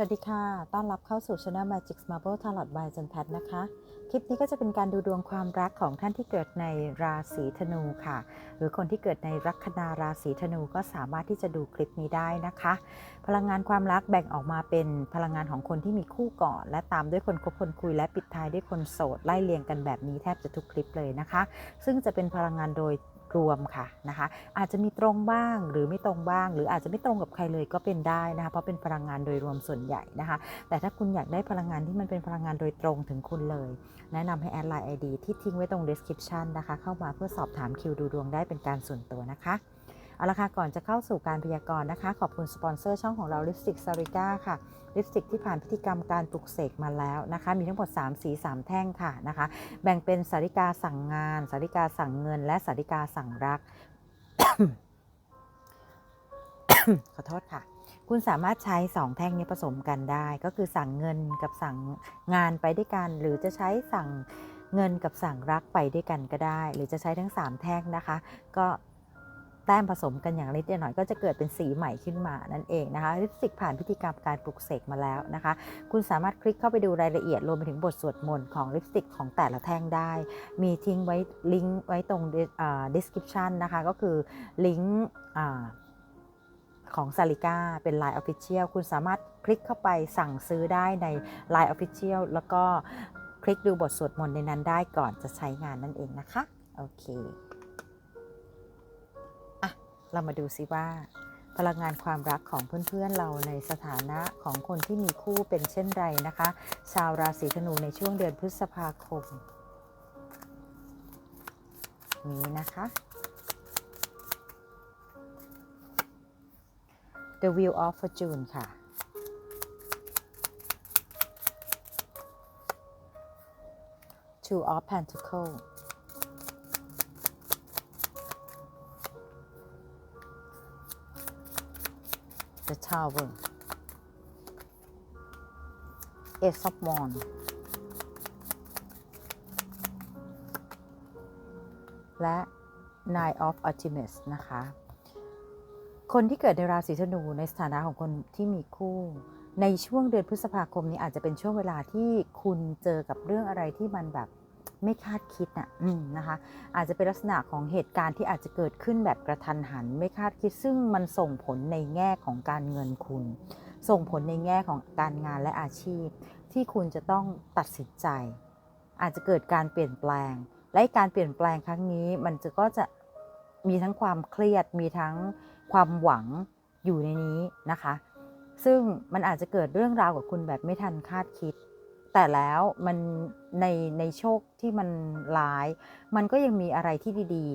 วัสดีค่ะ ต้อนรับเข้าสู่ Channel Magic Marble Tarot by จันแพทนะคะ คลิปนี้ก็จะเป็นการดูดวงความรักของท่านที่เกิดในราศีธนูค่ะ หรือคนที่เกิดในลัคนาราศีธนูก็สามารถที่จะดูคลิปนี้ได้นะคะ พลังงานความรักแบ่งออกมาเป็นพลังงานของคนที่มีคู่ก่อน และตามด้วยคนคบคนคุย และปิดท้ายด้วยคนโสดไล่เรียงกันแบบนี้แทบจะทุกคลิปเลยนะคะ ซึ่งจะเป็นพลังงานโดย รวมค่ะนะคะ อาจจะมีตรงบ้างหรือไม่ตรงบ้าง หรืออาจจะไม่ตรงกับใครเลยก็เป็นได้นะคะเพราะเป็นพลังงานโดยรวมส่วนใหญ่นะคะ แต่ถ้าคุณอยากได้พลังงานที่มันเป็นพลังงานโดยตรงถึงคุณเลย แนะนำให้แอดไลน์ ID ที่ทิ้งไว้ตรง description นะคะ เข้ามาเพื่อสอบถามคิวดูดวงได้เป็นการส่วนตัวนะคะเอาละค่ะก่อนจะเข้าสู่การพยากรณ์นะคะ ขอบคุณสปอนเซอร์ช่องของเราลิปสติกซาริก้าค่ะ ลิปสติกที่ผ่านพิธีกรรมการปลุกเสกมาแล้วนะคะ มีทั้งหมด 3 สี 3 แท่งค่ะนะคะ แบ่งเป็นสาริกาสั่งงาน สาริกาสั่งเงิน และสาริกาสั่งรัก ขอโทษค่ะ คุณสามารถใช้ 2 แท่งนี้ผสมกันได้ ก็คือสั่งเงินกับสั่งงานไปด้วยกัน หรือจะใช้สั่งเงินกับสั่งรักไปด้วยกันก็ได้ หรือจะใช้ทั้ง 3 แท่งนะคะ ก็ แต้มผสมกันอย่างนิดหน่อยก็จะเกิดเป็นสีใหม่ขึ้นมานั่นเองนะคะลิปสติกผ่านพิธีกรรมการปลุกเสกมาแล้วนะคะ คุณสามารถคลิกเข้าไปดูรายละเอียดรวมไปถึงบทสวดมนต์ของลิปสติกของแต่ละแท่งได้ มีทิ้งไว้ลิงก์ไว้ตรงอ่า description นะคะก็คือลิงก์อ่าของซาริก้าเป็น Line Official คุณสามารถคลิกเข้าไปสั่งซื้อได้ใน Line Official แล้วก็คลิกดูบทสวดมนต์ในนั้นได้ก่อนจะใช้งานนั่นเองนะคะ โอเค เรามาดูซิว่า พลังงานความรักของเพื่อนๆเราในสถานะของคนที่มีคู่เป็นเช่นไรนะคะ ชาวราศีธนูในช่วงเดือนพฤษภาคม นี้นะคะ The Wheel of Fortune ค่ะ Two of Pentacles The Tower Ace of Wands และ Nine of Ultimates นะคะ คนที่เกิดในราศีธนูในสถานะของคนที่มีคู่ ในช่วงเดือนพฤษภาคมนี้อาจจะเป็นช่วงเวลาที่คุณเจอกับเรื่องอะไรที่มันแบบ ไม่คาดคิดน่ะนะคะ อาจจะเป็นลักษณะของเหตุการณ์ที่อาจจะเกิดขึ้นแบบกระทันหัน ไม่คาดคิดซึ่งมันส่งผลในแง่ของการเงินคุณ ส่งผลในแง่ของการงานและอาชีพ ที่คุณจะต้องตัดสินใจ อาจจะเกิดการเปลี่ยนแปลง และการเปลี่ยนแปลงครั้งนี้ มันจะก็จะมีทั้งความเครียดมีทั้งความหวังอยู่ในนี้นะคะ ซึ่งมันอาจจะเกิดเรื่องราวกับคุณแบบไม่ทันคาดคิด แต่แล้วมันในในโชคที่มันร้าย มันก็ยังมีอะไรที่ดี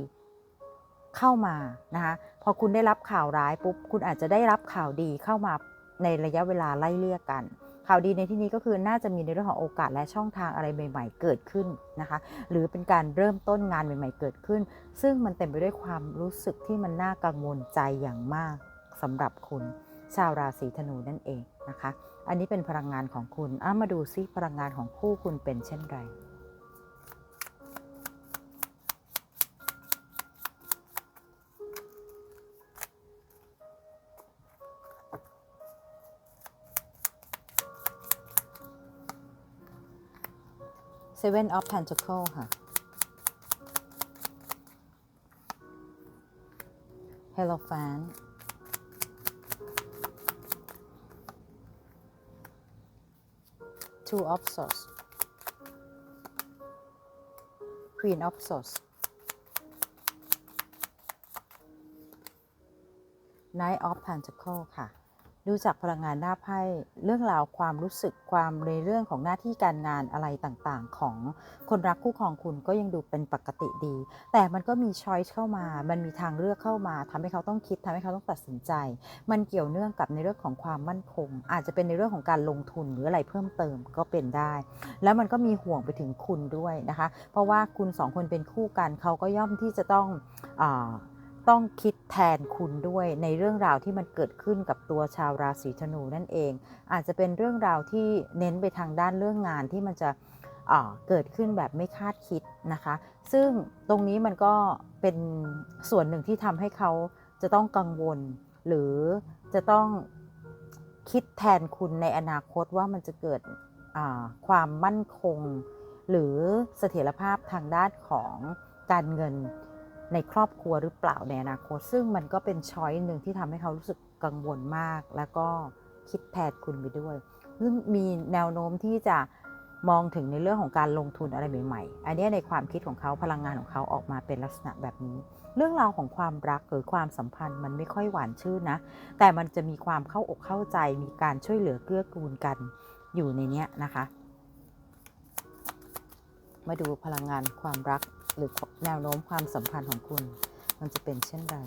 ๆเข้ามานะคะพอคุณได้รับข่าวร้ายปุ๊บคุณอาจจะได้รับข่าวดีเข้ามาในระยะเวลาไล่เลี่ยกัน ข่าวดีในที่นี้ก็คือน่าจะมีในเรื่องของโอกาสและช่องทางอะไรใหม่ ๆ เกิดขึ้นนะคะหรือเป็นการเริ่มต้นงานใหม่ ๆ เกิดขึ้น ซึ่งมันเต็มไปด้วยความรู้สึกที่มันน่ากังวลใจอย่างมากสำหรับคุณ ชาวราศีธนูนั่นเองนะคะ อันนี้เป็นพลังงานของคุณอะมาดูซิพลังงานของคู่คุณเป็นเช่นไร Seven of Pentacles ค่ะ Hello fan Two of Swords Queen of Swords Knight of Pentacles ค่ะ ดูจากพลังงานหน้าไพ่เรื่องราวความรู้สึกความในเรื่องของหน้าที่การงานอะไรต่างๆ ของคนรักคู่ครองคุณก็ยังดูเป็นปกติดี แต่มันก็มีช้อยส์เข้ามา มันมีทางเลือกเข้ามาทำให้เขาต้องคิดทำให้เขาต้องตัดสินใจ มันเกี่ยวเนื่องกับในเรื่องของความมั่นคง อาจจะเป็นในเรื่องของการลงทุนหรืออะไรเพิ่มเติมก็เป็นได้ แล้วมันก็มีห่วงไปถึงคุณด้วยนะคะ เพราะว่าคุณสองคนเป็นคู่กันเขาก็ย่อมที่จะต้องอ ต้องคิดแทนคุณด้วยในเรื่องราวที่มันเกิดขึ้นกับตัวชาวราศีธนูนั่นเอง อาจจะเป็นเรื่องราวที่เน้นไปทางด้านเรื่องงานที่มันจะเกิดขึ้นแบบไม่คาดคิดนะคะ ซึ่งตรงนี้มันก็เป็นส่วนหนึ่งที่ทำให้เขาจะต้องกังวล หรือจะต้องคิดแทนคุณในอนาคตว่ามันจะเกิดความมั่นคง หรือเสถียรภาพทางด้านของการเงิน ในครอบครัวหรือเปล่าในอนาคต ซึ่งมันก็เป็นช้อยหนึ่งที่ทำให้เขารู้สึกกังวลมาก แล้วก็คิดแทนคุณไปด้วยซึ่งมีแนวโน้มที่จะมองถึงในเรื่องของการลงทุนอะไรใหม่ๆ อันนี้ในความคิดของเขาพลังงานของเขาออกมาเป็นลักษณะแบบนี้ เรื่องราวของความรักหรือความสัมพันธ์มันไม่ค่อยหวานชื่นนะ แต่มันจะมีความเข้าอกเข้าใจ มีการช่วยเหลือเกื้อกูลกันอยู่ในนี้นะคะ มาดูพลังงานความรัก หรือแนวโน้มความสัมพันธ์ของคุณ มันจะเป็นเช่นไร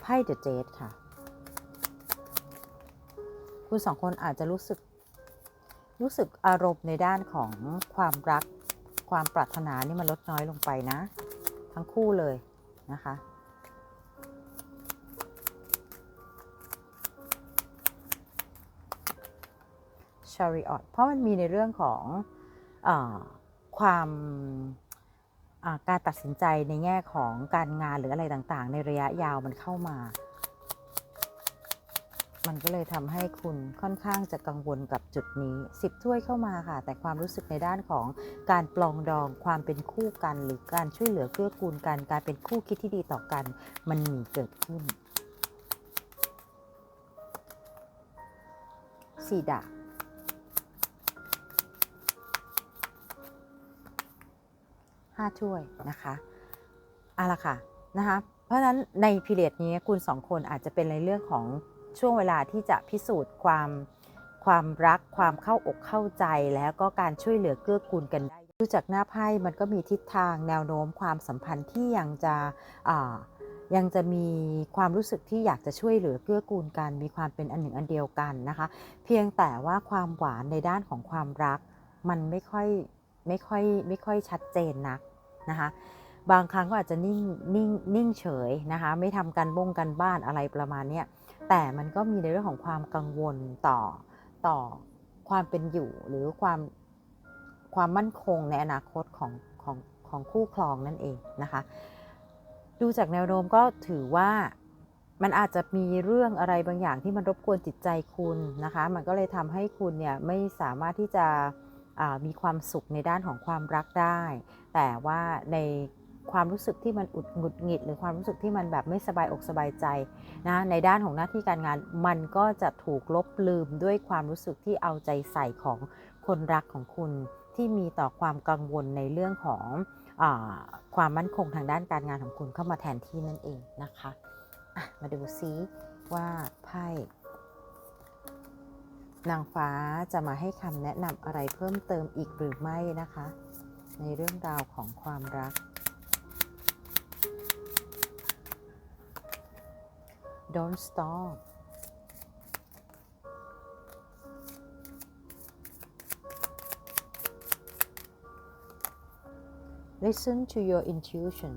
ไพ่เดอะเจดค่ะ คุณสองคนอาจจะรู้สึก รู้สึกอารมณ์ในด้านของความรัก ความปรารถนานี่มันลดน้อยลงไปนะ ทั้งคู่เลยนะคะชาริออตเพราะมันมีในเรื่องของอ ความการตัดสินใจในแง่ของการงานหรืออะไรต่างๆ ในระยะยาวมันเข้ามา มันก็เลยทำให้คุณค่อนข้างจะกังวลกับจุดนี้สิบถ้วยเข้ามาค่ะ แต่ความรู้สึกในด้านของการปลองดองความเป็นคู่กัน หรือการช่วยเหลือเกื้อกูลกันการเป็นคู่คิดที่ดีต่อกัน มันมีเกิดขึ้นสี่ดาบ 5 ถ้วยนะคะเอาละค่ะนะคะเพราะฉะนั้นในพีเรียดนี้คุณสองคนอาจจะเป็นในเรื่องของช่วงเวลาที่จะพิสูจน์ความความรักความเข้าอกเข้าใจแล้วก็การช่วยเหลือเกื้อกูลกันได้ดูจากหน้าไพ่มันก็มีทิศทางแนวโน้มความสัมพันธ์ที่ยังจะยังจะมีความรู้สึกที่อยากจะช่วยเหลือเกื้อกูลกัน มีความเป็นอันหนึ่งอันเดียวกันนะคะ เพียงแต่ว่าความหวานในด้านของความรัก มันไม่ค่อยไม่ค่อยไม่ค่อยชัดเจนนัก นะคะ บางครั้งก็อาจจะนิ่งนิ่งนิ่งเฉยนะคะ ไม่ทำการบงกันบ้านอะไรประมาณนี้แต่มันก็มีในเรื่องของความกังวลต่อต่อความเป็นอยู่หรือความความมั่นคงในอนาคตของของของคู่ครองนั่นเองนะคะ ดูจากแนวโน้มก็ถือว่ามันอาจจะมีเรื่องอะไรบางอย่างที่มันรบกวนจิตใจคุณนะคะ มันก็เลยทำให้คุณเนี่ยไม่สามารถที่จะ มีความสุขในด้านของความรักได้ แต่ว่าในความรู้สึกที่มันอุดหงุดหงิด หรือความรู้สึกที่มันแบบไม่สบายอกสบายใจนะในด้านของหน้าที่การงาน มันก็จะถูกลบลืมด้วยความรู้สึกที่เอาใจใส่ของคนรักของคุณที่มีต่อความกังวลในเรื่องของอความมั่นคงทางด้านการงานของคุณเข้ามาแทนที่นั่นเองนะคะะมาดูซิว่าไพ่ นางฟ้าจะมาให้คำแนะนำอะไรเพิ่มเติมอีกหรือไม่นะคะ ในเรื่องราวของความรัก Don't stop Listen to your intuition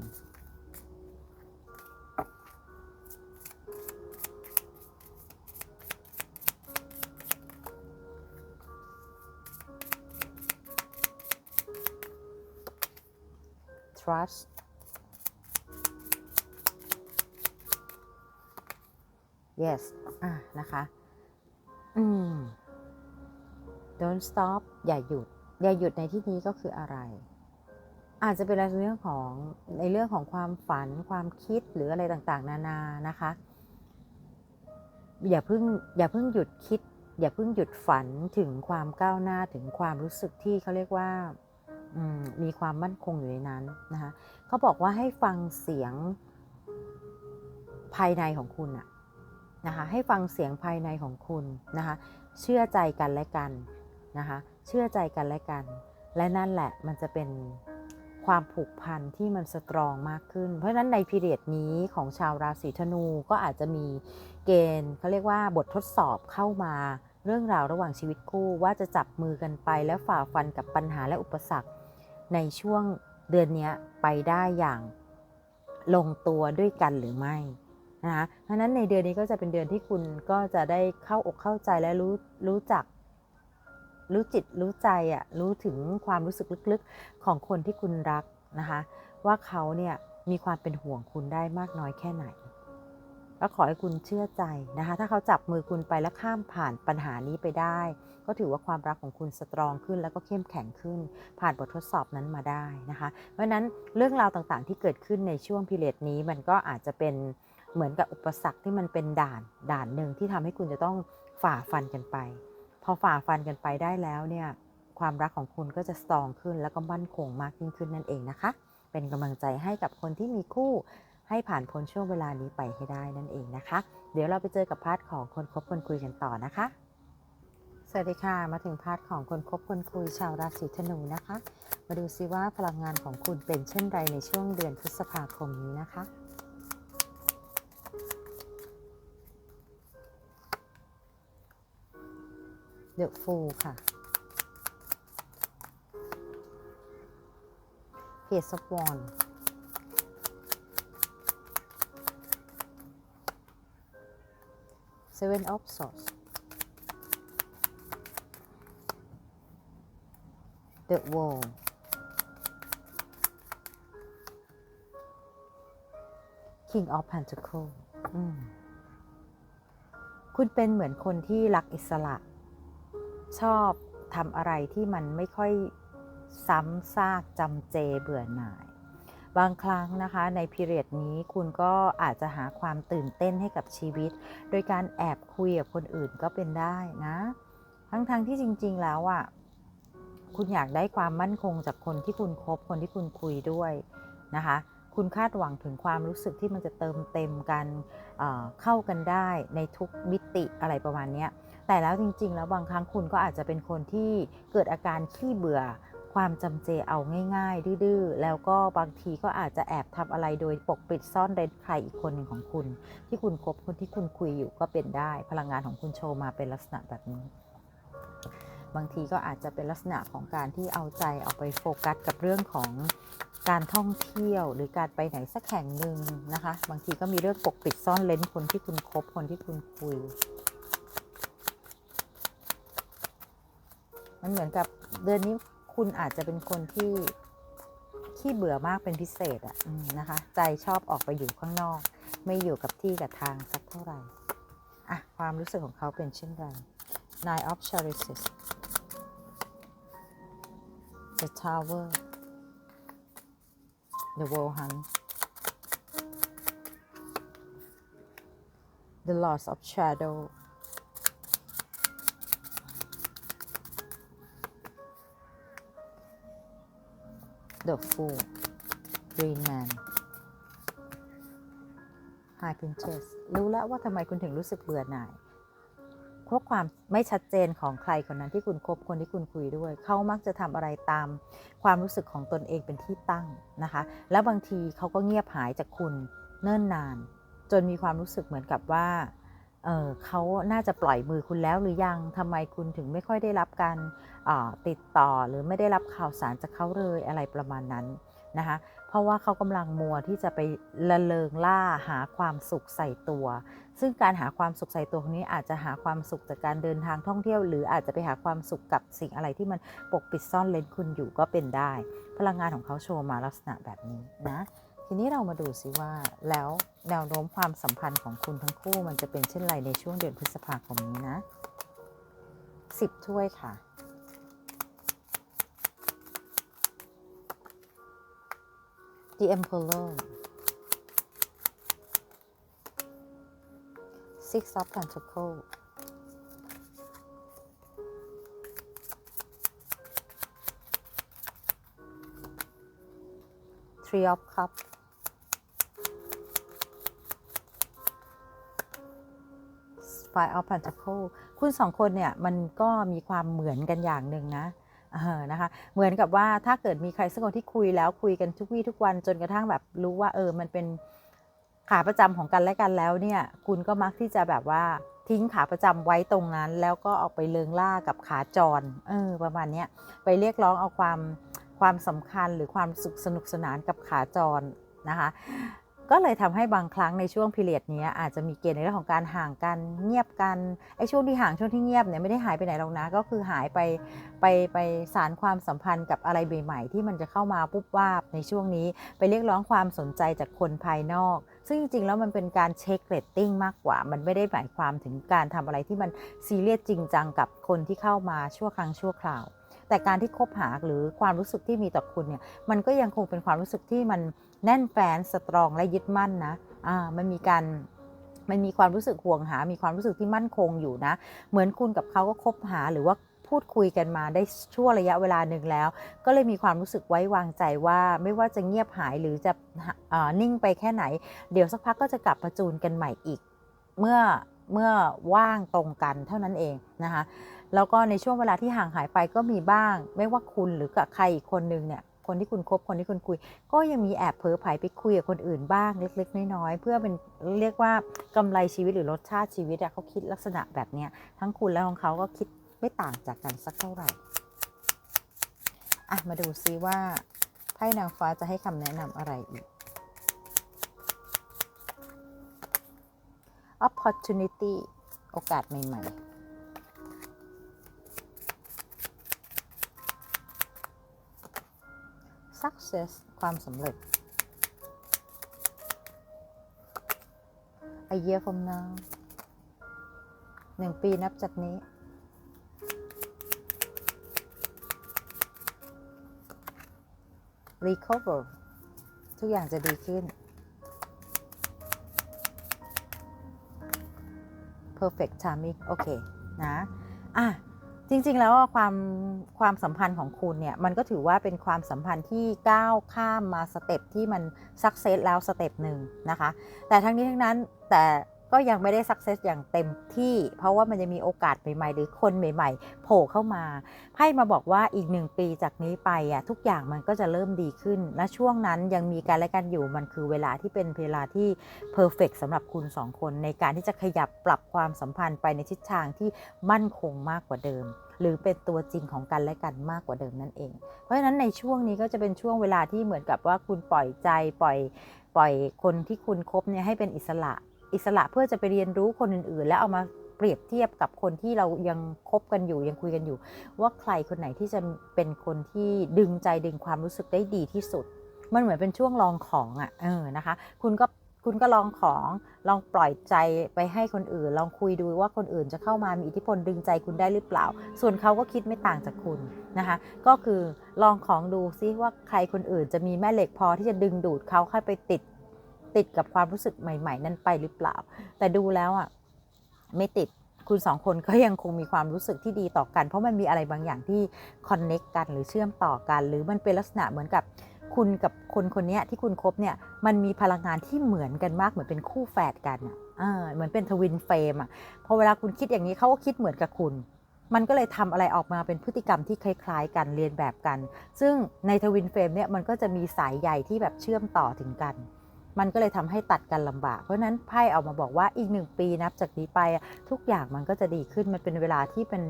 trust yes อะนะคะอืม don't stop อย่าหยุด อย่าหยุดในที่นี้ก็คืออะไร อาจจะเป็นในเรื่องของในเรื่องของความฝันความคิดหรืออะไรต่างๆ นานานะคะ อย่าเพิ่งอย่าเพิ่งหยุดคิด อย่าเพิ่งหยุดฝันถึงความก้าวหน้าถึงความรู้สึกที่เขาเรียกว่า มีความมั่นคงอยู่ในนั้นนะคะเขาบอกว่าให้ฟังเสียงภายในของคุณอะนะคะให้ฟังเสียงภายในของคุณนะคะเชื่อใจกันและกันนะคะเชื่อใจกันและกัน และนั่นแหละมันจะเป็นความผูกพันที่มันสตรองมากขึ้น เพราะฉะนั้นในพีเรียดนี้ของชาวราศีธนูก็อาจจะมีเกณฑ์เขาเรียกว่าบททดสอบเข้ามาเรื่องราวระหว่างชีวิตคู่ว่าจะจับมือกันไปแล้วฝ่าฟันกับปัญหาและอุปสรรค ในช่วงเดือนนี้ไปได้อย่างลงตัวด้วยกันหรือไม่นะคะเพราะนั้นในเดือนนี้ก็จะเป็นเดือนที่คุณก็จะได้เข้าอกเข้าใจและรู้รู้จัก รู้จิตรู้ใจอะ่ะรู้ถึงความรู้สึกลึกๆของคนที่คุณรักนะคะ ว่าเขาเนี่ยมีความเป็นห่วงคุณได้มากน้อยแค่ไหน ก็ขอให้คุณเชื่อใจนะคะ ถ้าเขาจับมือคุณไปแล้วข้ามผ่านปัญหานี้ไปได้ ก็ถือว่าความรักของคุณสตรองขึ้น แล้วก็เข้มแข็งขึ้น ผ่านบททดสอบนั้นมาได้นะคะ เพราะนั้นเรื่องราวต่างๆ ที่เกิดขึ้นในช่วงพิเรดนี้มันก็อาจจะเป็นเหมือนกับอุปสรรคที่มันเป็นด่านด่านหนึ่งที่ทำให้คุณจะต้องฝ่าฟันกันไป พอฝ่าฟันกันไปได้แล้วเนี่ยความรักของคุณก็จะสตรองขึ้น แล้วก็มั่นคงมากยิ่งขึ้นนั่นเองนะคะ เป็นกำลังใจให้กับคนที่มีคู่ ให้ผ่านพ้นช่วงเวลานี้ไปให้ได้นั่นเองนะคะ เดี๋ยวเราไปเจอกับพาร์ทของคนคบคนคุยกันต่อนะคะ สวัสดีค่ะ มาถึงพาร์ทของคนคบคนคุยชาวราศีธนูนะคะ มาดูซิว่าพลังงานของคุณเป็นเช่นไรในช่วงเดือนพฤษภาคมนี้นะคะ The Fool ค่ะ Page of Wands Seven of Swords The Wall King of Pentacles คุณเป็นเหมือนคนที่รักอิสระ ชอบทำอะไรที่มันไม่ค่อยซ้ำซากจำเจเบื่อหน่าย บางครั้งนะคะในพีเรียดนี้คุณก็อาจจะหาความตื่นเต้นให้กับชีวิต โดยการแอบคุยกับคนอื่นก็เป็นได้นะ ทั้งๆทที่จริงๆแล้วอะ่ะคุณอยากได้ความมั่นคงจากคนที่คุณคบคนที่คุณคุยด้วยนะคะคุณคาดหวังถึงความรู้สึกที่มันจะเติมเต็มกันเเข้ากันได้ในทุกมิติอะไรประมาณนี้แต่แล้วจริง ๆ แล้วบางครั้งคุณก็อาจจะเป็นคนที่เกิดอาการขี้เบื่อ ความจำเจเอาง่ายๆ ดื้อๆ แล้วก็บางทีก็อาจจะแอบทำอะไรโดยปกปิดซ่อนเร้นใครอีกคนหนึ่งของคุณ ที่คุณคบคนที่คุณคุยอยู่ก็เป็นได้ พลังงานของคุณโชว์มาเป็นลักษณะแบบนี้ บางทีก็อาจจะเป็นลักษณะของการที่เอาใจออกไปโฟกัสกับเรื่องของการท่องเที่ยวหรือการไปไหนสักแห่งหนึ่งนะคะ บางทีก็มีเรื่องปกปิดซ่อนเลนคนที่คุณคบคนที่คุณคุย มันเหมือนกับเดือนนี้ คุณอาจจะเป็นคนที่ขี้เบื่อมากเป็นพิเศษอะนะคะ ใจชอบออกไปอยู่ข้างนอก ไม่อยู่กับที่กับทางสักเท่าไหร่อะความรู้สึกของเขาเป็นเช่นไร Nine of Chalices The Tower The World Hunt The Loss of Shadow The Fool Green Man High Princess รู้แล้วว่าทำไมคุณถึงรู้สึกเบื่อหน่าย เพราะความไม่ชัดเจนของใครคนนั้นที่คุณคบคนที่คุณคุยด้วย เขามักจะทำอะไรตามความรู้สึกของตนเองเป็นที่ตั้งนะคะ แล้วบางทีเขาก็เงียบหายจากคุณเนิ่นนาน จนมีความรู้สึกเหมือนกับว่า เเขาน่าจะปล่อยมือคุณแล้วหรือยังทำไมคุณถึงไม่ค่อยได้รับการติดต่อหรือไม่ได้รับข่าวสารจากเขาเลยอะไรประมาณนั้นนะคะเพราะว่าเขากำลังมัวที่จะไปละเลงล่าหาความสุขใส่ตัว ซึ่งการหาความสุขใส่ตัวคนนี้อาจจะหาความสุขจากการเดินทางท่องเที่ยว หรืออาจจะไปหาความสุขกับสิ่งอะไรที่มันปกปิดซ่อนเลนคุณอยู่ก็เป็นได้ พลังงานของเขาโชว์มาลักษณะแบบนี้นะ ทีนี้เรามาดูซิว่าแล้วแนวโน้มความสัมพันธ์ของคุณทั้งคู่มันจะเป็นเช่นไรในช่วงเดือนพฤษภาคมนี้นะสิบถ้วยค่ะ The Emperor Six of Pentacles Three of Cups Five of Pentacles คุณสองคนเนี่ยมันก็มีความเหมือนกันอย่างหนึ่งนะเออนะคะเหมือนกับว่าถ้าเกิดมีใครสักคนที่คุยแล้วคุยกันทุกวี่ทุกวันจนกระทั่งแบบรู้ว่าเออมันเป็นขาประจำของกันและกันแล้วเนี่ยคุณก็มักที่จะแบบว่าทิ้งขาประจำไว้ตรงนั้น แล้วก็ออกไปเลิงล่ากับขาจรเออประมาณนี้ไปเรียกร้องเอาความความสำคัญหรือความสุขสนุกสนานกับขาจรนะคะ ก็เลยทำให้บางครั้งในช่วงพิเรียดนี้อาจจะมีเกณฑ์ในเรื่องของการห่างกันเงียบกันไอ้ช่วงที่ห่างช่วงที่เงียบเนี่ยไม่ได้หายไปไหนหรอกนะก็คือหายไปไปไปสารความสัมพันธ์กับอะไรใหม่ๆที่มันจะเข้ามาปุ๊บวาบในช่วงนี้ไปเรียกร้องความสนใจจากคนภายนอก ซึ่งจริงๆแล้วมันเป็นการเช็คเรตติ้งมากกว่า มันไม่ได้หมายความถึงการทำอะไรที่มันซีเรียสจริงจังกับคนที่เข้ามาชั่วครั้งชั่วคราว แต่การที่คบหาหรือความรู้สึกที่มีต่อคุณเนี่ยมันก็ยังคงเป็นความรู้สึกที่มันแน่นแฟนสตรองและยึดมั่นนะอ่ามันมีการมันมีความรู้สึกห่วงหา มีความรู้สึกที่มั่นคงอยู่นะ เหมือนคุณกับเขาก็คบหาหรือว่าพูดคุยกันมาได้ชั่วระยะเวลาหนึ่งแล้ว ก็เลยมีความรู้สึกไว้วางใจว่าไม่ว่าจะเงียบหายหรือจะอ่านิ่งไปแค่ไหน เดี๋ยวสักพักก็จะกลับมาจูนกันใหม่อีก เมื่อเมื่อว่างตรงกันเท่านั้นเองนะคะ แล้วก็ในช่วงเวลาที่ห่างหายไปก็มีบ้าง ไม่ว่าคุณหรือกับใครอีกคนนึงเนี่ยคนที่คุณคบคนที่คุณคุย ก็ยังมีแอบเผลอไผไปคุยกับคนอื่นบ้างเล็กๆน้อยๆเพื่อเป็นเรียกว่ากำไรชีวิตหรือรสชาติชีวิตอะเขาคิดลักษณะแบบเนี้ยทั้งคุณและของเขาก็คิดไม่ต่างจากกันสักเท่าไหร่อะมาดูซิว่าไพ่นางฟ้าจะให้คำแนะนำอะไรอีก opportunity โอกาสใหม่ ๆ success ความสำเร็จ a year from now หนึ่งปีนับจากนี้ recover ทุกอย่างจะดีขึ้น perfect timing โอเค นะ อะ จริงๆ แล้วความความสัมพันธ์ของคุณเนี่ยมันก็ถือว่าเป็นความสัมพันธ์ที่ก้าวข้ามมาสเต็ปที่มันสักเซสแล้วสเต็ปหนึ่งนะคะ แต่ทั้งนี้ทั้งนั้นแต่ ก็ยังไม่ได้สักเซสอย่างเต็มที่ เพราะว่ามันจะมีโอกาสใหม่ๆ หรือคนใหม่ ๆ โผล่เข้ามาไพ่มาบอกว่าอีกหนึ่งปีจากนี้ไปอะทุกอย่างมันก็จะเริ่มดีขึ้น และช่วงนั้นยังมีการและกันอยู่มันคือเวลาที่เป็นเวลาที่เพอร์เฟกสำหรับคุณสองคน ในการที่จะขยับปรับความสัมพันธ์ไปในทิศทางที่มั่นคงมากกว่าเดิมหรือเป็นตัวจริงของกันและกันมากกว่าเดิมนั่นเอง เพราะฉะนั้นในช่วงนี้ก็จะเป็นช่วงเวลาที่เหมือนกับว่าคุณปล่อยใจปล่อยปล่อยคนที่คุณคบเนี่ยให้เป็นอิสระ อิสระเพื่อจะไปเรียนรู้คนอื่น ๆ แล้วเอามาเปรียบเทียบกับคนที่เรายังคบกันอยู่ยังคุยกันอยู่ ว่าใครคนไหนที่จะเป็นคนที่ดึงใจดึงความรู้สึกได้ดีที่สุด มันเหมือนเป็นช่วงลองของอะ่ะเออนะคะ คุณก็คุณก็ลองของลองปล่อยใจไปให้คนอื่น ลองคุยดูว่าคนอื่นจะเข้ามามีอิทธิพลดึงใจคุณได้หรือเปล่า ส่วนเขาก็คิดไม่ต่างจากคุณนะคะ ก็คือลองของดูซิว่าใครคนอื่นจะมีแม่เหล็กพอที่จะดึงดูดเขาให้ไปติด ติดกับความรู้สึกใหม่ ๆ นั้นไปหรือเปล่า แต่ดูแล้วอะไม่ติดคุณสองคนก็ยังคงมีความรู้สึกที่ดีต่อกัน เพราะมันมีอะไรบางอย่างที่คอนเน็กกันหรือเชื่อมต่อกัน หรือมันเป็นลักษณะเหมือนกับคุณกับคนคนนี้ที่คุณคบเนี่ยมันมีพลังงานที่เหมือนกันมากเหมือนเป็นคู่แฝดกันอะเหมือนเป็นทวินเฟรมอะพอเวลาคุณคิดอย่างนี้เขาก็คิดเหมือนกับคุณ มันก็เลยทำอะไรออกมาเป็นพฤติกรรมที่คล้ายๆ กันเรียนแบบกัน ซึ่งในทวินเฟรมเนี่ยมันก็จะมีสายใยที่แบบเชื่อมต่อถึงกัน มันก็เลยทำให้ตัดกันลำบาก เพราะฉะนั้นไพ่ออกมาบอกว่าอีกหนึ่งปีนับจากนี้ไปทุกอย่างมันก็จะดีขึ้นมันเป็นเวลาที่เป็น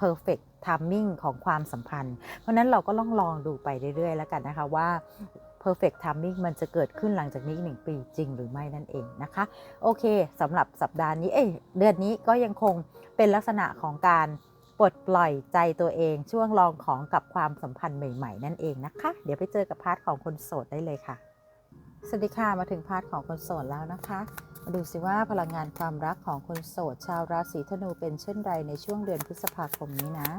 perfect timing ของความสัมพันธ์ เพราะฉะนั้นเราก็ลองลองดูไปเรื่อยๆ แล้วกันนะคะว่า perfect timing มันจะเกิดขึ้นหลังจากนี้หนึ่งปีจริงหรือไม่นั่นเองนะคะ โอเคสำหรับสัปดาห์นี้เอ้ยเดือนนี้ก็ยังคงเป็นลักษณะของการปลดปล่อยใจตัวเองช่วงลองของกับความสัมพันธ์ใหม่ ๆ นั่นเองนะคะ เดี๋ยวไปเจอกับพาร์ทของคนโสดได้เลยค่ะ สวัสดีค่ะมาถึงพาร์ทของคนโสดแล้วนะคะมาดูสิว่าพลังงานความรักของคนโสด ชาวราศีธนูเป็นเช่นไรในช่วงเดือนพฤษภาคมนี้นะ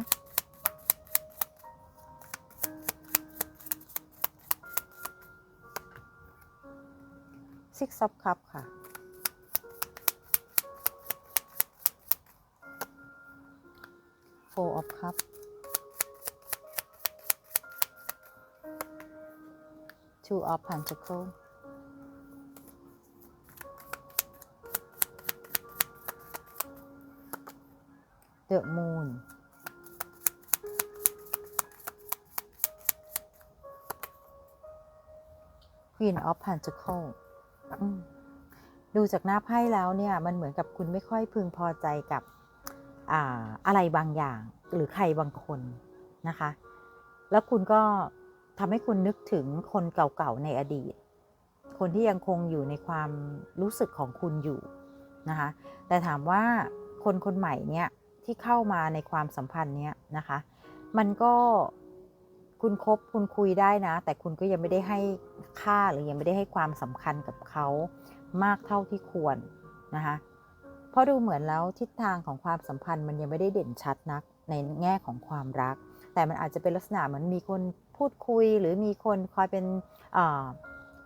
Six of Cup ค่ะ Four of Cup Two of Pentacle The Moon Queen of Pentacle อืมดูจากหน้าไพ่แล้วเนี่ย มันเหมือนกับคุณไม่ค่อยพึงพอใจกับอ่าอะไรบางอย่าง หรือใครบางคนนะคะ แล้วคุณก็ทำให้คุณนึกถึงคนเก่าๆในอดีต คนที่ยังคงอยู่ในความรู้สึกของคุณอยู่นะคะ แต่ถามว่าคนคนใหม่เนี่ย ที่เข้ามาในความสัมพันธ์เนี้ยนะคะ มันก็คุณคบคุณคุยได้นะ แต่คุณก็ยังไม่ได้ให้ค่าหรือยังไม่ได้ให้ความสำคัญกับเขามากเท่าที่ควรนะคะเพราะดูเหมือนแล้วทิศทางของความสัมพันธ์มันยังไม่ได้เด่นชัดนักในแง่ของความรัก แต่มันอาจจะเป็นลักษณะเหมือนมีคนพูดคุย หรือมีคนคอยเป็น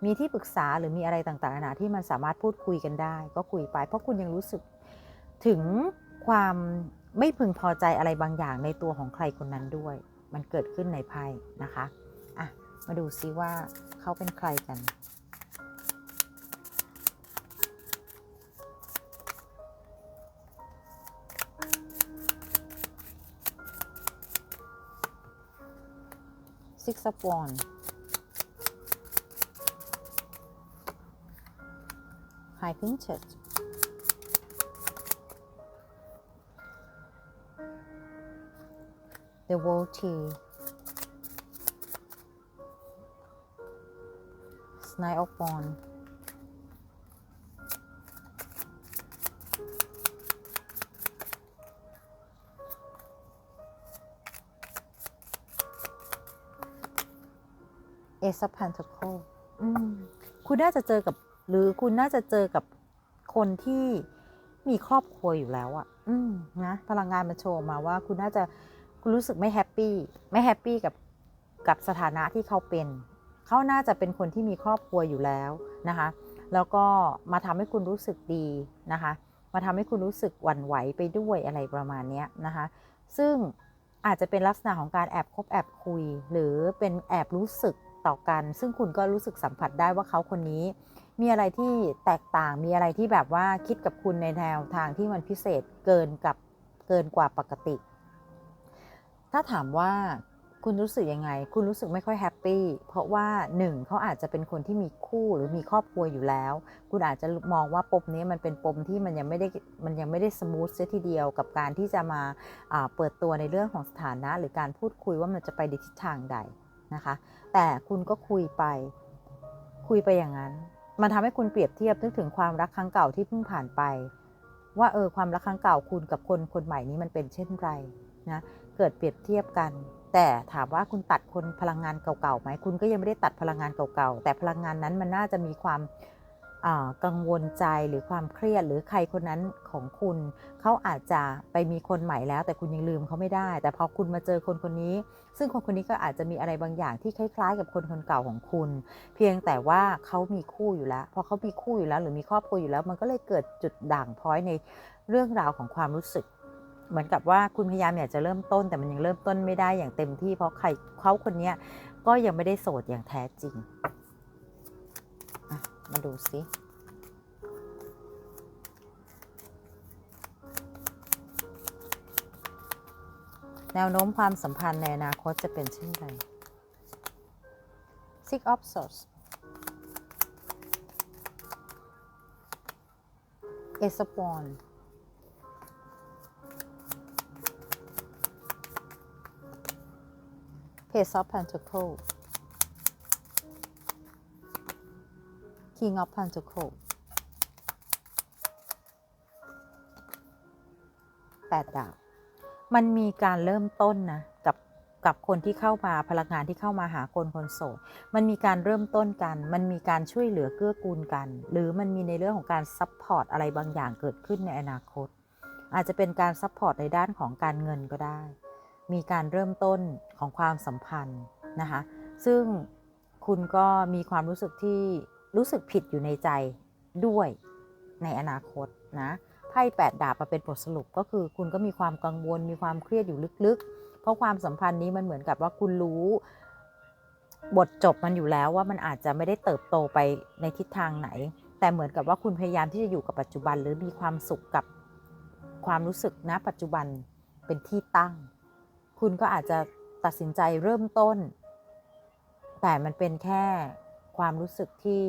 มีที่ปรึกษาหรือมีอะไรต่างๆนานาที่มันสามารถพูดคุยกันได้ ก็คุยไป เพราะคุณยังรู้สึกถึงความ ไม่พึงพอใจอะไรบางอย่างในตัวของใครคนนั้นด้วย มันเกิดขึ้นในไพ่นะคะอะมาดูซิว่าเขาเป็นใครกัน Six of Wands High Princess The Devotee Nine of Wands Ace of Pentacles อืมคุณน่าจะเจอกับ หรือคุณน่าจะเจอกับคนที่มีครอบครัวอยู่แล้วอะ่ะ อืมนะ พลังงานมันโชว์มาว่าคุณน่าจะ คุณรู้สึกไม่แฮปปี้ไม่แฮปปี้กับกับสถานะที่เขาเป็น เขาน่าจะเป็นคนที่มีครอบครัวอยู่แล้วนะคะ แล้วก็มาทำให้คุณรู้สึกดีนะคะ มาทำให้คุณรู้สึกหวั่นไหวไปด้วยอะไรประมาณนี้นะคะ ซึ่งอาจจะเป็นลักษณะของการแอบคบแอบคุย หรือเป็นแอบรู้สึกต่อกัน ซึ่งคุณก็รู้สึกสัมผัสได้ว่าเขาคนนี้ มีอะไรที่แตกต่างมีอะไรที่แบบว่าคิดกับคุณในแนวทางที่มันพิเศษเกินกับเกินกว่าปกติ ถ้าถามว่าคุณรู้สึกยังไง คุณรู้สึกไม่ค่อยแฮปปี้ เพราะว่าหนึ่งเขาอาจจะเป็นคนที่มีคู่หรือมีครอบครัวอยู่แล้ว คุณอาจจะมองว่าปมนี้มันเป็นปมที่มันยังไม่ได้มันยังไม่ได้สมูทเสียทีเดียวกับการที่จะมาเปิดตัวในเรื่องของสถานะ หรือการพูดคุยว่ามันจะไปในทิศทางใดนะคะ แต่คุณก็คุยไป คุยไปอย่างนั้น มันทำให้คุณเปรียบเทียบนึกถึงความรักครั้งเก่าที่เพิ่งผ่านไป ว่าเออความรักครั้งเก่าคุณกับคนคนใหม่นี้มันเป็นเช่นไรนะ เกิดเปรียบเทียบกัน แต่ถามว่าคุณตัดคนพลังงานเก่าๆไหมคุณก็ยังไม่ได้ตัดพลังงานเก่าๆแต่พลังงานนั้นมันน่าจะมีความกังวลใจหรือความเครียดหรือใครคนนั้นของคุณ เขาอาจจะไปมีคนใหม่แล้ว แต่คุณยังลืมเขาไม่ได้ แต่พอคุณมาเจอคนคนนี้ ซึ่งคนคนนี้ก็อาจจะมีอะไรบางอย่างที่คล้ายๆ กับคนคนเก่าของคุณ เพียงแต่ว่าเขามีคู่อยู่แล้ว พอเขามีคู่อยู่แล้ว หรือมีครอบครัวอยู่แล้ว มันก็เลยเกิดจุดด่างพ้อยในเรื่องราวของความรู้สึก เหมือนกับว่าคุณพยายามอยากจะเริ่มต้น แต่มันยังเริ่มต้นไม่ได้อย่างเต็มที่เพราะใครเขาคนนี้ก็ยังไม่ได้โสดอย่างแท้จริงมาดูซิแนวโน้มความสัมพันธ์ในอนาคตจะเป็นเช่นไร Six of Swords Ace of Wands Page of Pentacles King of Pentacles แปดดาว มันมีการเริ่มต้นนะกับกับคนที่เข้ามาพลังงานที่เข้ามาหาคนคนโสด มันมีการเริ่มต้นกัน มันมีการช่วยเหลือเกื้อกูลกัน หรือมันมีในเรื่องของการซัพพอร์ตอะไรบางอย่างเกิดขึ้นในอนาคต อาจจะเป็นการซัพพอร์ตในด้านของการเงินก็ได้ มีการเริ่มต้นของความสัมพันธ์นะคะซึ่งคุณก็มีความรู้สึกที่รู้สึกผิดอยู่ในใจด้วยในอนาคตนะไพ่แปดดาบมาเป็นบทสรุปก็คือคุณก็มีความกังวลมีความเครียดอยู่ลึกๆ เพราะความสัมพันธ์นี้มันเหมือนกับว่าคุณรู้ บทจบมันอยู่แล้วว่ามันอาจจะไม่ได้เติบโตไปในทิศทางไหน แต่เหมือนกับว่าคุณพยายามที่จะอยู่กับปัจจุบัน หรือมีความสุขกับความรู้สึกณปัจจุบันเป็นที่ตั้ง คุณก็อาจจะตัดสินใจเริ่มต้น แต่มันเป็นแค่ความรู้สึกที่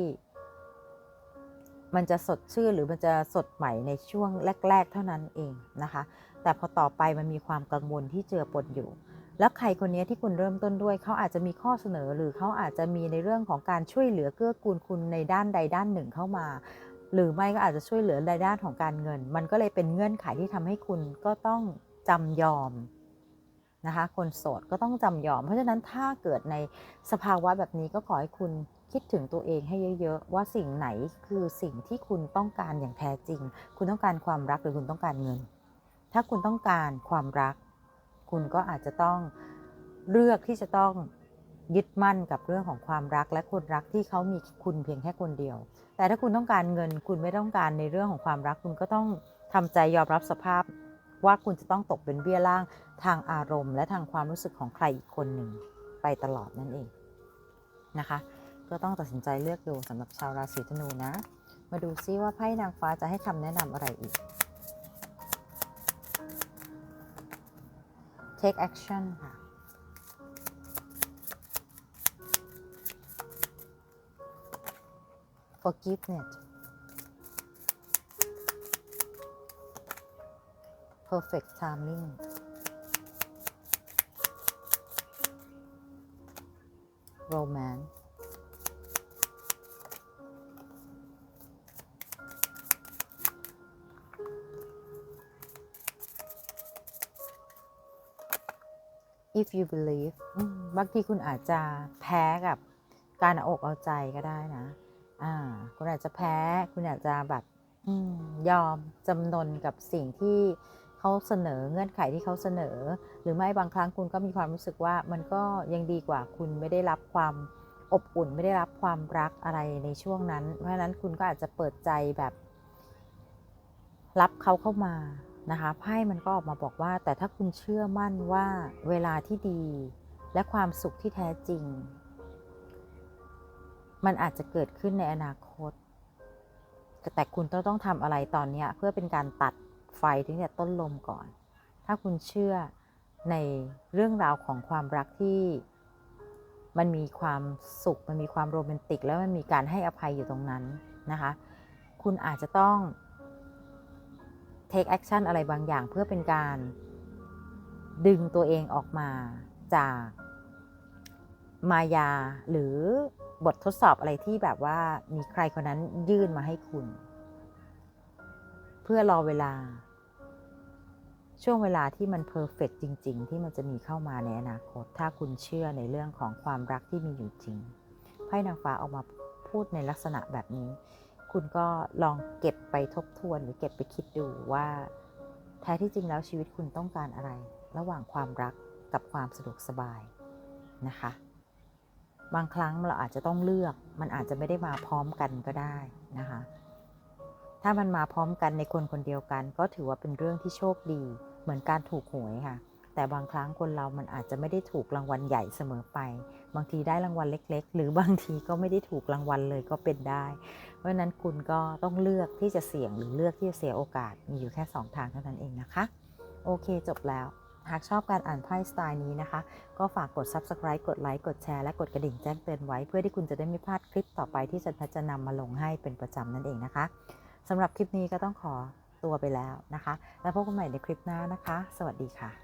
มันจะสดชื่นหรือมันจะสดใหม่ในช่วงแรก ๆ เท่านั้นเองนะคะ แต่พอต่อไปมันมีความกังวลที่เจือปนอยู่ แล้วใครคนนี้ที่คุณเริ่มต้นด้วย เขาอาจจะมีข้อเสนอหรือเขาอาจจะมีในเรื่องของการช่วยเหลือเกื้อกูลคุณในด้านใดด้านหนึ่งเข้ามา หรือไม่ก็อาจจะช่วยเหลือในด้านของการเงิน มันก็เลยเป็นเงื่อนไขที่ทำให้คุณก็ต้องจำยอม นะคะคนโสดก็ต้องจำยอม เพราะฉะนั้นถ้าเกิดในสภาวะแบบนี้ก็ขอให้คุณคิดถึงตัวเองให้เยอะๆ ว่าสิ่งไหนคือสิ่งที่คุณต้องการอย่างแท้จริง คุณต้องการความรักหรือคุณต้องการเงิน ถ้าคุณต้องการความรัก คุณก็อาจจะต้องเลือกที่จะต้องยึดมั่นกับเรื่องของความรักและคนรักที่เขามีคุณเพียงแค่คนเดียว แต่ถ้าคุณต้องการเงิน คุณไม่ต้องการในเรื่องของความรัก คุณก็ต้องทำใจยอมรับสภาพว่าคุณจะต้องตกเป็นเบี้ยล่าง ทางอารมณ์และทางความรู้สึกของใครอีกคนหนึ่งไปตลอดนั่นเองนะคะ ก็ต้องตัดสินใจเลือกดูสำหรับชาวราศีธนูนะ มาดูซิว่าไพ่นางฟ้าจะให้คำแนะนำอะไรอีก take action ค่ะ forgiveness perfect timing romance if you believe บางทีคุณอาจจะแพ้กับการเอาอกเอาใจก็ได้นะ อ่า คุณอาจจะแพ้ คุณอาจจะแบบอยอมจำนนกับสิ่งที่ เขาเสนอเงื่อนไขที่เขาเสนอ หรือไม่บางครั้งคุณก็มีความรู้สึกว่ามันก็ยังดีกว่าคุณไม่ได้รับความอบอุ่นไม่ได้รับความรักอะไรในช่วงนั้น เพราะฉะนั้นคุณก็อาจจะเปิดใจแบบ รับเขาเข้ามานะคะไพ่มันก็ออกมาบอกว่า แต่ถ้าคุณเชื่อมั่นว่าเวลาที่ดี และความสุขที่แท้จริง มันอาจจะเกิดขึ้นในอนาคต แต่คุณต้องต้องทำอะไรตอนนี้เพื่อเป็นการตัด ไฟตั้งแต่ต้นลมก่อน ถ้าคุณเชื่อในเรื่องราวของความรักที่มันมีความสุข มันมีความโรแมนติก แล้วมันมีการให้อภัยอยู่ตรงนั้นนะคะ คุณอาจจะต้อง take action อะไรบางอย่างเพื่อเป็นการดึงตัวเองออกมาจากมายาหรือบททดสอบอะไรที่แบบว่ามีใครคนนั้นยื่นมาให้คุณ เพื่อรอเวลา ช่วงเวลาที่มันเพอร์เฟกจริง ๆ ที่มันจะมีเข้ามาในอนาคต ถ้าคุณเชื่อในเรื่องของความรักที่มีอยู่จริงไพ่นางฟ้าออกมาพูดในลักษณะแบบนี้ คุณก็ลองเก็บไปทบทวนหรือเก็บไปคิดดูว่า แท้ที่จริงแล้วชีวิตคุณต้องการอะไร ระหว่างความรักกับความสะดวกสบายนะคะ บางครั้งเราอาจจะต้องเลือก มันอาจจะไม่ได้มาพร้อมกันก็ได้นะคะ ถ้ามันมาพร้อมกันในคนคนเดียวกัน ก็ถือว่าเป็นเรื่องที่โชคดี เหมือนการถูกหวยค่ะ แต่บางครั้งคนเรามันอาจจะไม่ได้ถูกรางวัลใหญ่เสมอไป บางทีได้รางวัลเล็ก ๆ หรือบางทีก็ไม่ได้ถูกรางวัลเลยก็เป็นได้ เพราะฉะนั้นคุณก็ต้องเลือกที่จะเสี่ยงหรือเลือกที่จะเสียโอกาสมีอยู่แค่ 2 ทางเท่านั้นเองนะคะ โอเคจบแล้วหากชอบการอ่านไพ่สไตล์นี้นะคะ ก็ฝากกด subscribe กดไลค์ กดแชร์ และกดกระดิ่งแจ้งเตือนไว้ เพื่อที่คุณจะได้ไม่พลาดคลิปต่อไปที่ฉันจะนำมาลงให้เป็นประจำนั่นเองนะคะ สำหรับคลิปนี้ก็ต้องขอตัวไปแล้วนะคะ แล้วพบกันใหม่ในคลิปหน้านะคะ สวัสดีค่ะ